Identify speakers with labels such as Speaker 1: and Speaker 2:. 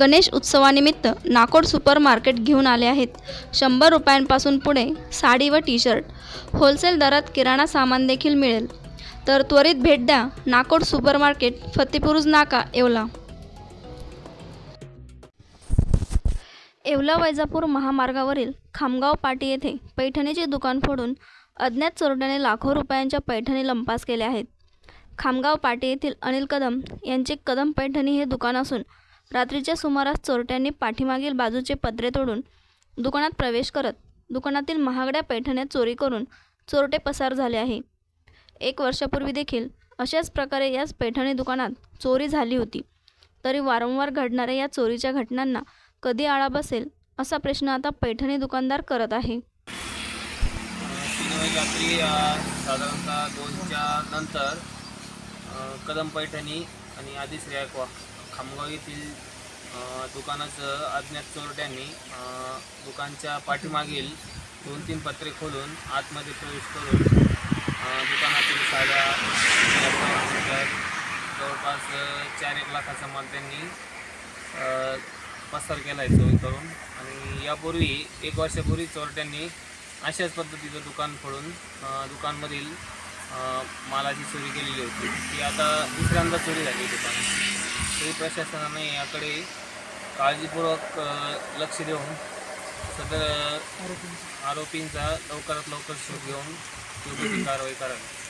Speaker 1: गणेश उत्सवानिमित्त Nakod super market घेऊन आले आहेत. शंभर रुपयांपासून पुढे साडी व टी शर्ट होलसेल दरात किराणा सामान देखील मिळेल. तर त्वरित भेट द्या. नाकोड सुपर मार्केट फतेपुरुज नाका येवला. येवला वैजापूर महामार्गावरील खामगाव पाटी येथे पैठणीचे दुकान फोडून अज्ञात चोरट्याने लाखो रुपयांच्या पैठणी लंपास केल्या आहेत. खामगाव पाटी येथील अनिल कदम यांचे कदम पैठणी हे दुकान असून रात्रीच्या सुमारास चोरट्यांनी पाठीमागील बाजूचे पत्रे तोडून दुकानात प्रवेश करत दुकानातील महागड्या पैठण्या चोरी करून चोरटे पसार झाले आहे. एक वर्षापूर्वी देखील अशाच प्रकारे याच पैठणी दुकानात चोरी झाली होती. तरी वारंवार घडणाऱ्या या चोरीच्या घटनांना कधी आळा बसेल असा प्रश्न आता पैठणी दुकानदार करत आहे.
Speaker 2: रात्री साधारणतः दोनच्या नंतर कदम पैठणी आणि आदिश्री ॲक्वा खामगाव येथील दुकानाचं अज्ञात चोरट्यांनी दुकानच्या पाठीमागील दोन तीन पत्रे खोलून आतमध्ये प्रवेश करून दुकानातील साड्या जवळपास चार एक लाखाचा माल त्यांनी पसार केला आहे चोरी करून. आणि यापूर्वी एक वर्षापूर्वी चोरट्यांनी अशाच पद्धतीचं दुकान फोडून दुकानमधील मालाची चोरी केलेली होती. ती आता दुसऱ्यांदा चोरी झाली दुकान तरी प्रशासनाने याकडे काळजीपूर्वक लक्ष देऊन सदर आरोपींचा लवकरात लवकर शोध घेऊन योग्य ती कारवाई करावी.